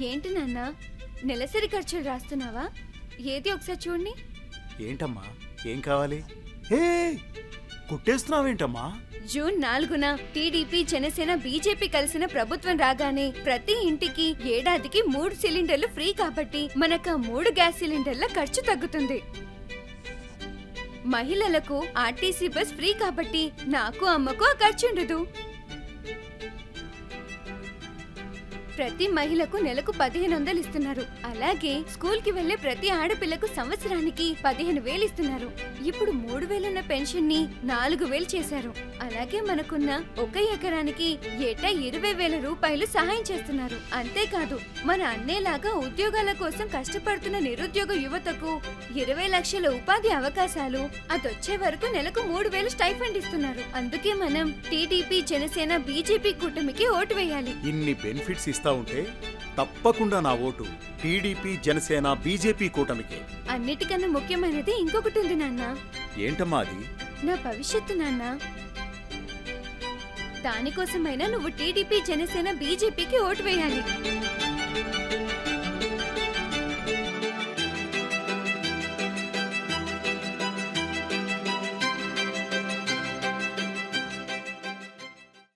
ఏంటి నాన్న? నెలసరి ఖర్చులు రాస్తున్నావా? ఏది ఒకసారి చూడండి. ఏంటమ్మా? ఏం కావాలి? హే! కుట్టేస్తున్నావేంటమ్మా? జూన్ నాలుగున టీడీపీ జనసేన బీజేపీ కలిసిన ప్రభుత్వం రాగానే ప్రతి ఇంటికి ఏడాదికి మూడు సిలిండర్లు ఫ్రీ కాబట్టి మనకు మూడు గ్యాస్ సిలిండర్ల ఖర్చు తగ్గుతుంది. మహిళలకు ఆర్టీసీ బస్ ఫ్రీ కాబట్టి నాకు అమ్మకు ఆ ఖర్చు ఉండదు ప్రతి మహిళకు నెలకు పదిహేను వందలు ఇస్తున్నారు. అలాగే స్కూల్కి వెళ్ళే ప్రతి ఆడపిల్లకు సంవత్సరానికి పదిహేను వేలు ఇస్తున్నారు. ఇప్పుడు మూడు వేలున్న పెన్షన్ని నాలుగు వేలు చేశారు. అలాగే మనకున్న ఒక ఎకరానికి ఏటా ఇరవై వేల రూపాయలు సహాయం చేస్తున్నారు. అంతేకాదు మన అన్నేలాగా ఉద్యోగాల కోసం కష్టపడుతున్న నిరుద్యోగ యువతకు ఇరవై లక్షల ఉపాధి అవకాశాలు అదొచ్చే వరకు నెలకు మూడు వేలు స్టైఫండ్ ఇస్తున్నారు. అందుకే మనం టీడీపీ జనసేన బీజేపీ కూటమికి ఓటు వేయాలి. ఇన్ని బెనిఫిట్స్ ఇస్తా ఉంటే తప్పకుండా నా ఓటు టీడీపీ జనసేన బీజేపీ కూటమికి. అన్నిటికన్నా ముఖ్యమైనది ఇంకొకటి ఉంది నాన్న. ఏంటమ్మా అది? నా భవిష్యత్తు నాన్న. దానికోసమైనా నువ్వు టీడీపీ జనసేన బీజేపీకి ఓటు వేయాలి.